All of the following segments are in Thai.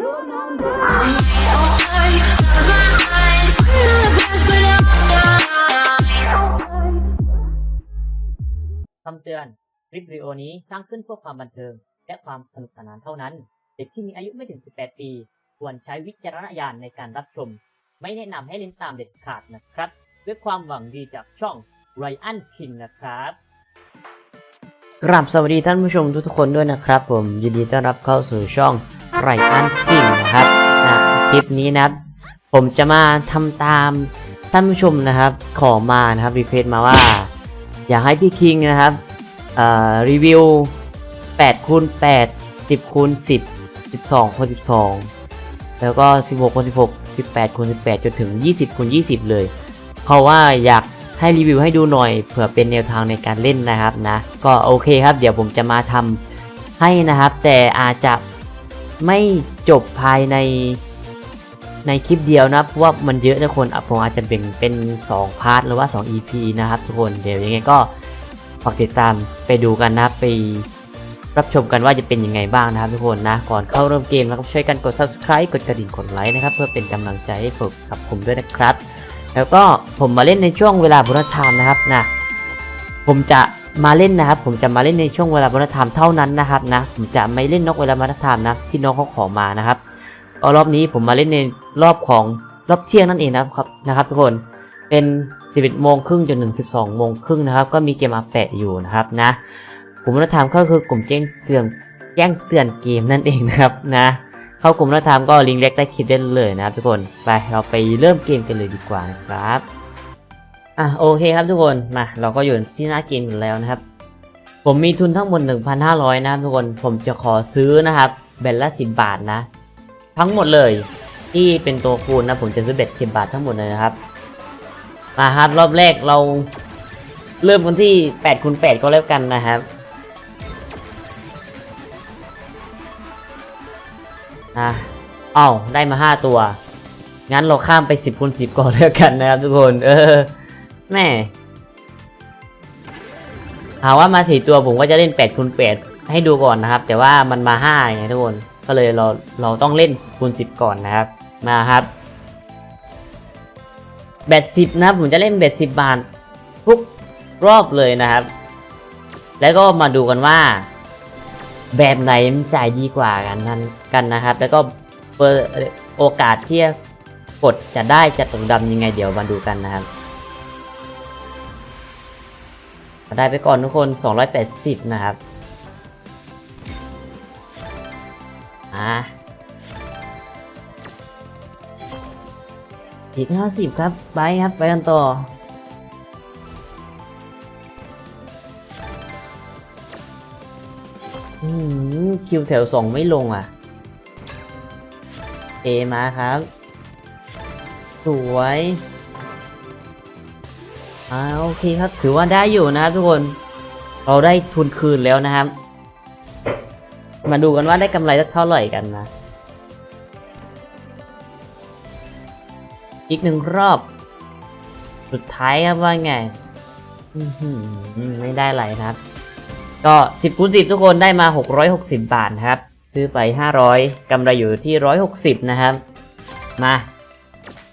No, no, no. คำเตือน คลิปวิดีโอนี้สร้างขึ้นเพื่อความบันเทิง และความสนุกสนานเท่านั้น เด็กที่มีอายุไม่ถึง 18 ปี ควรใช้วิจารณญาณในการรับชม ไม่แนะนำให้เล่นตามเด็ดขาดนะครับ ด้วยความหวังดีจากช่อง Ryan King นะครับกราบสวัสดีท่านผู้ชมทุกๆคนด้วยนะครับผม ยินดีต้อนรับเข้าสู่ช่อง ไรอันพิงนะครับนะคลิปนี้นะครับ ผมจะมาทำตามท่านผู้ชมนะครับ ขอมานะครับรีเควสมาว่า อยากให้พี่คิงนะครับรีวิว8คูณ8 10คูณ10 12คูณ12 แล้วก็ 16คูณ16 18คูณ18 จนถึง 20คูณ20 เลยเพราะว่าอยากให้รีวิวให้ดูหน่อยเผื่อเป็นแนวทางในการเล่นนะครับนะ ก็โอเคครับ เดี๋ยวผมจะมาทำให้นะครับ แต่อาจจะ ไม่จบภายในในคลิปเดียวนะเพราะว่ามันเยอะทุกคนอะผมอาจจะเป็นเป็น 2 พาร์ทหรือว่า 2 EP นะครับทุกคนเดี๋ยวยังไงก็ฝากติดตามไปดูกันนะไปรับชมกันว่าจะเป็นยังไงบ้างนะครับทุกคนนะก่อนเข้าเริ่มเกมนะครับช่วยกันกด subscribe กดกระดิ่งกดไลค์นะครับเพื่อเป็นกำลังใจให้ผมกับผมด้วยนะครับ แล้วก็ผมมาเล่นในช่วงเวลาบุรธรรมนะครับนะผมจะ มาเล่นนะครับผมจะมาเล่นในช่วงเวลาบุรธรรมเท่านั้นนะครับนะผมจะไม่เล่นนกเวลาบุรธรรมนะที่น้องเขาขอมานะครับรอบนี้ผมมาเล่นในรอบของรอบเที่ยงนั่นเองนะครับนะครับ ทุกคนเป็น 11โมงครึ่งจนถึง12โมงครึ่งนะครับ ก็มีเกมมาแปะอยู่นะครับนะกลุ่มบุรธรรมก็คือกลุ่มแจ้งเตือนแจ้งเตือนเกมนั่นเองนะครับนะเข้ากลุ่มแล้วทำก็ลิงก์เล็กใต้คลิปได้เลยนะครับ ทุกคนไปเราไปเริ่มเกมกันเลยดีกว่านะครับ อะโอเคครับทุกคนมาเราก็อยู่ที่หน้าเกมกันแล้วนะครับ ผมมีทุนทั้งหมด 1,500 นะครับทุกคนผมจะขอซื้อนะครับแบตละ 10 บาทนะ ทั้งหมดเลยที่เป็นตัวคูณนะผมจะซื้อเบ็ด10 บาททั้งหมดเลยนะครับมาครับรอบแรกเราเริ่มกันที่8คูณ8ก็แล้วกันนะครับอะเอ้าได้มาห้าตัว งั้นเราข้ามไปสิบคูณสิบก่อนแล้วกันนะครับทุกคน เออ แม่หาว่ามาสี่ตัวผมก็จะเล่นแปดคูณแปดให้ดูก่อนนะครับ แต่ว่ามันมาห้าไงทุกคนก็เลยเราเราต้องเล่นคูณสิบก่อนนะครับ มาครับแบตสิบนะครับผมจะเล่นแบตสิบบาททุกรอบเลยนะครับ แล้วก็มาดูกันว่า แบบไหนมันจ่ายดีกว่ากันนั้นกันนะครับ แล้วก็เปิดโอกาสที่กดจะได้จะตกดำยังไงเดี๋ยวมาดูกันนะครับ ได้ไปก่อนทุกคน 280 นะครับ อะอีก 50 ครับ ไปครับ ไปกันต่อ อืม คิวแถวสองไม่ลงอะ เอมาครับ สวย อ่าโอเคครับ ถือว่าได้อยู่นะครับทุกคน เราได้ทุนคืนแล้วนะครับ มาดูกันว่าได้กำไรสักเท่าไหร่กันนะ อีกหนึ่งรอบ สุดท้ายครับว่าไงไม่ได้ไหลครับ ก็10คูณ10ทุกคนได้มา660บาทครับ ซื้อไป500กำไรอยู่ที่160นะครับ มา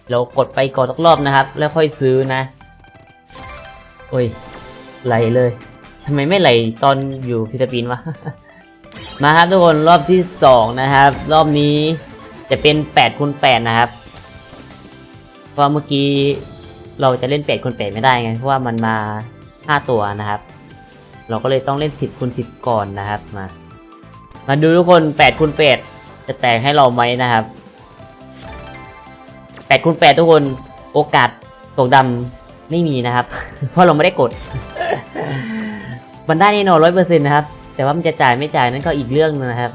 เรากดไปก่อนสักรอบนะครับ แล้วค่อยซื้อนะ โอ้ยไหลเลยทำไมไม่ไหลตอนอยู่ฟิลิปปินส์วะ มาครับทุกคนรอบที่2นะครับ รอบนี้จะเป็น8คูณ8นะครับ เพราะเมื่อกี้เราจะเล่น8คูณ8ไม่ได้ไง เพราะว่ามันมา5ตัวนะครับ เราก็เลยต้องเล่น10คูณ10ก่อนนะครับมา มาดูทุกคน8คูณ8จะแตกให้เราไหมนะครับ8คูณ8ทุกคนโอกาสตกดำ ไม่มีนะครับ เพราะเราไม่ได้กด มันได้แน่นอนร้อยเปอร์เซ็นต์นะครับ แต่ว่ามันจะจ่ายไม่จ่ายนั่นก็อีกเรื่องนึงนะครับ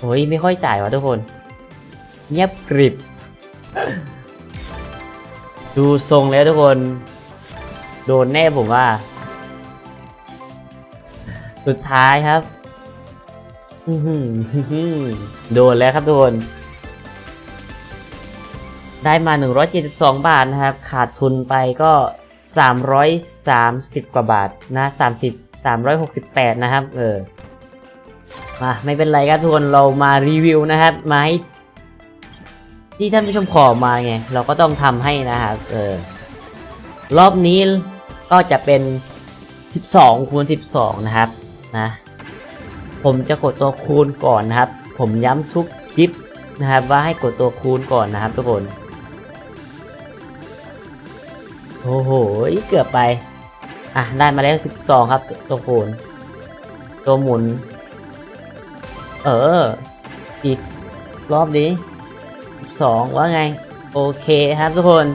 โอ้ยไม่ค่อยจ่ายวะทุกคน เงียบกริบ ดูทรงแล้วทุกคน โดนแน่ผมว่า สุดท้ายครับ โดนแล้วครับทุกคน ได้มา 172 บาทนะครับ ขาดทุนไปก็ 330 กว่าบาทนะ 30 368 นะครับ เออมาไม่เป็นไรครับทุกคนเรามารีวิวนะครับมาให้ที่ท่านผู้ชมขอมาไง เราก็ต้องทำให้นะครับ เออ รอบนี้ก็จะเป็น 12คูณ12 นะครับ นะ ผมจะกดตัวคูณก่อนนะครับ ผมย้ำทุกคลิปนะครับ ว่าให้กดตัวคูณก่อนนะครับทุกคนโอ้โหเกือบไปอะได้มาแล้ว 12 ครับ ตัวคูณตัวหมุน เออ อีกรอบนี้12ว่าไง โอเคครับทุกคน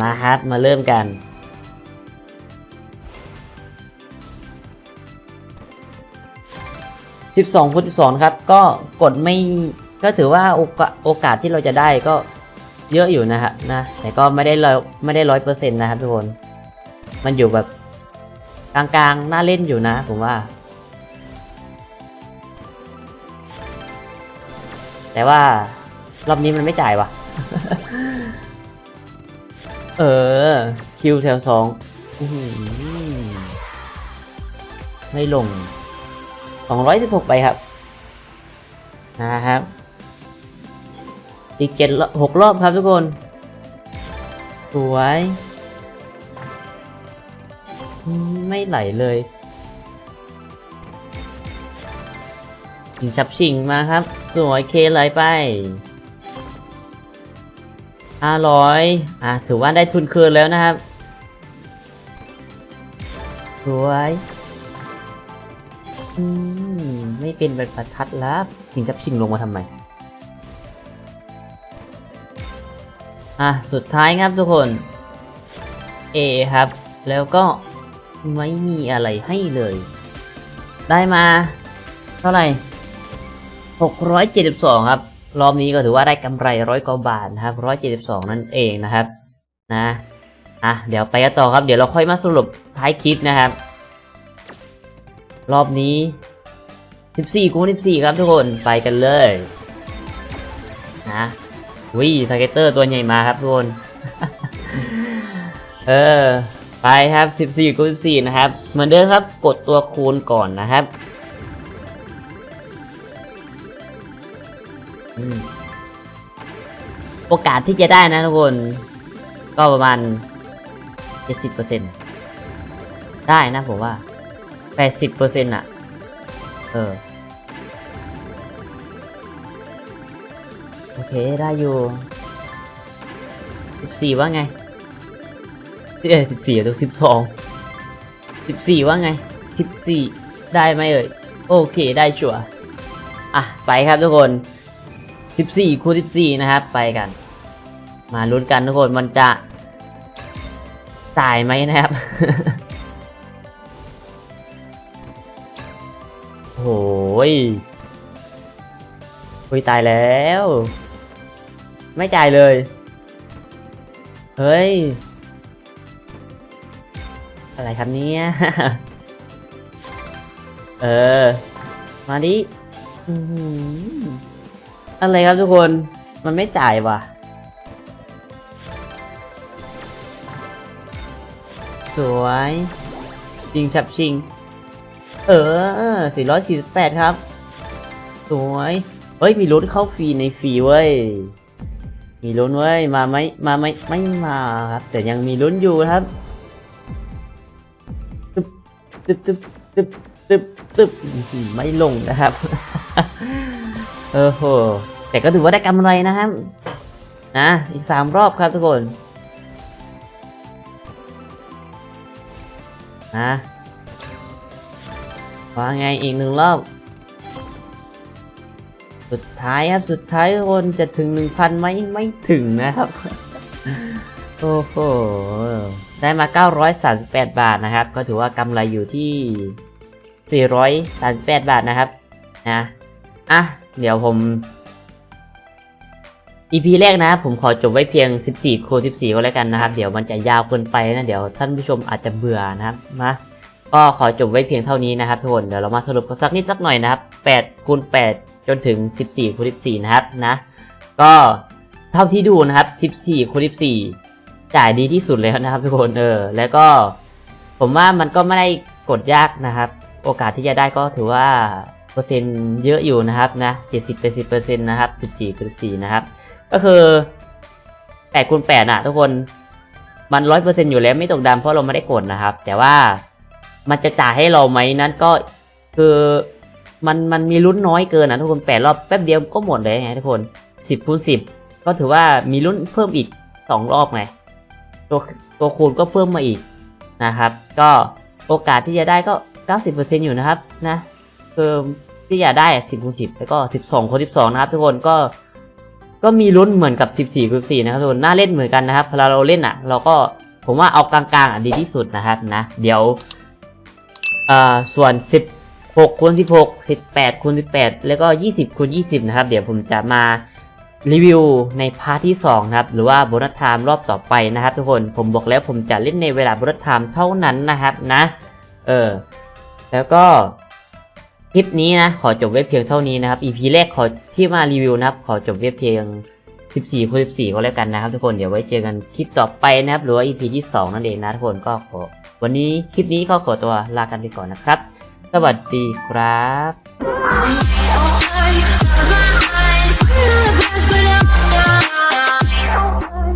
มาครับมาเริ่มกัน 12คูณ12ครับก็กดไม่ก็ถือว่าโอกาสที่เราจะได้ก็เยอะอยู่นะครับนะแต่ก็ไม่ได้ร้อยไม่ได้ร้อยเปอร์เซ็นต์นะครับทุกคน มันอยู่แบบกลางๆน่าเล่นอยู่นะผมว่า แต่ว่ารอบนี้มันไม่จ่ายวะเออ คิวแถวสองไม่ลง 216ไปครับนะครับ อีกเจ็ดหกรอบครับทุกคน สวย ไม่ไหลเลยชิงชับชิงมาครับ สวยเคไหลไปห้าร้อยอะ ถือว่าได้ทุนคืนแล้วนะครับ สวย อืมไม่เป็นแบบประทัดแล้วชิงชับชิงลงมาทำไม อะ สุดท้ายครับทุกคน A ครับ แล้วก็ไม่มีอะไรให้เลย ได้มา เท่าไหร่ 672 ครับ รอบนี้ก็ถือว่าได้กำไรร้อยกว่าบาทนะครับ 172 นั่นเองนะครับ นะ อะ เดี๋ยวไปกันต่อครับ เดี๋ยวเราค่อยมาสรุปท้ายคลิปนะครับ รอบนี้ 14คูณ14 ครับทุกคนไปกันเลยนะวิทาร์เกเตอร์ตัวใหญ่มาครับทุกคน เออ ไปครับ 14คูณ14 นะครับ เหมือนเดิมครับกดตัวคูณก่อนนะครับโอกาสที่จะได้นะทุกคน ก็ประมาณ 70%ได้นะผมว่า 80%อะ เออ โอเค ได้อยู่สิบสี่ว่าไงเอ้สิบสี่ตัวสิบสองสิบสี่ว่าไงสิบสี่ได้ไหมเอ่ย โอเค ได้ชัวร์อะ ไปครับทุกคนสิบสี่คูณสิบสี่นะครับ ไปกัน มาลุ้นกันทุกคน มันจะตายไหมนะครับ โอ้ยโอ้ยตายแล้ว ไม่จ่ายเลย เฮ้ย อะไรครับเนี่ย เออ มาดิอือออะไรครับทุกคน มันไม่จ่ายว่ะ สวย จริงฉับชิง เออ 448 ครับ สวย เฮ้ย มีลุ้นเข้าฟรีในฟรีเว้ย มีลุ้นเว้ย มาไหมมาไหมไม่มาครับ แต่ยังมีลุ้นอยู่ครับ ตึบตึบตึบตึบตึบตึบไม่ลงนะครับ เออโห แต่ก็ถือว่าได้กำไรนะครับ นะ อีกสามรอบครับทุกคน นะ ว่าไงอีกหนึ่งรอบ สุดท้ายครับสุดท้ายทุกคนจะถึงหนึ่งพันไหมไม่ถึงนะครับ โอ้โห ได้มา 938 บาทนะครับ ก็ถือว่ากำไรอยู่ที่ 438 บาทนะครับ นะ อะ เดี๋ยวผม EP แรกนะผมขอจบไว้เพียง 14คูณ14 ก็แล้วกันนะครับ เดี๋ยวมันจะยาวเกินไปนะ เดี๋ยวท่านผู้ชมอาจจะเบื่อนะครับนะ ก็ขอจบไว้เพียงเท่านี้นะครับทุกคนเดี๋ยวเรามาสรุปกันสักนิดสักหน่อยนะครับ8คูณ8จนถึง 14คูณ14 นะครับนะ ก็เท่าที่ดูนะครับ 14คูณ14 จ่ายดีที่สุดเลยนะครับทุกคนเออแล้วก็ ผมว่ามันก็ไม่ได้กดยากนะครับ โอกาสที่จะได้ก็ถือว่าเปอร์เซ็นต์เยอะอยู่นะครับนะ70 80เปอร์เซ็นนะครับ14คูณ14 นะครับ ก็คือ8คูณ8น่ะทุกคนมันร้อยเปอร์เซ็นต์อยู่แล้วไม่ตกดำเพราะเราไม่ได้กดนะครับ แต่ว่า มันจะจ่ายให้เราไหมนั้นก็คือมันมันมีลุ้นน้อยเกินนะทุกคนแปดรอบแป๊บเดียวก็หมดเลยไงทุกคนสิบคูณสิบก็ถือว่ามีลุ้นเพิ่มอีกสองรอบไงตัวตัวคูณก็เพิ่มมาอีกนะครับ ก็โอกาสที่จะได้ก็เก้าสิบเปอร์เซ็นต์อยู่นะครับนะคือที่จะได้สิบคูณสิบแล้วก็สิบสองคูณสิบสองนะครับทุกคนก็ก็มีลุ้นเหมือนกับ 14คูณ4นะครับทุกคนน่าเล่นเหมือนกันนะครับเวลาเราเล่นอะ เราก็ผมว่าเอากลางๆอะดีที่สุดนะครับนะ เดี๋ยว อ่าส่วน 16คูณ16 18คูณ18 แล้วก็ 20คูณ20 นะครับ เดี๋ยวผมจะมารีวิวในพาร์ทที่2นะครับ หรือว่าโบนัสไทม์รอบต่อไปนะครับ ทุกคนผมบอกแล้วผมจะเล่นในเวลาโบนัสไทม์เท่านั้นนะครับนะ เออ แล้วก็คลิปนี้นะ ขอจบไว้เพียงเท่านี้นะครับ EP แรกขอที่มารีวิวนะครับ ขอจบไว้เพียง 14คูณ14ก็แล้วกันนะครับทุกคนเดี๋ยวไว้เจอกันคลิปต่อไปนะครับ หรือว่า EP ที่ 2 นั่นเองนะทุกคนก็ขอ วันนี้คลิปนี้ก็ขอตัวลากันไปก่อนนะครับ สวัสดีครับ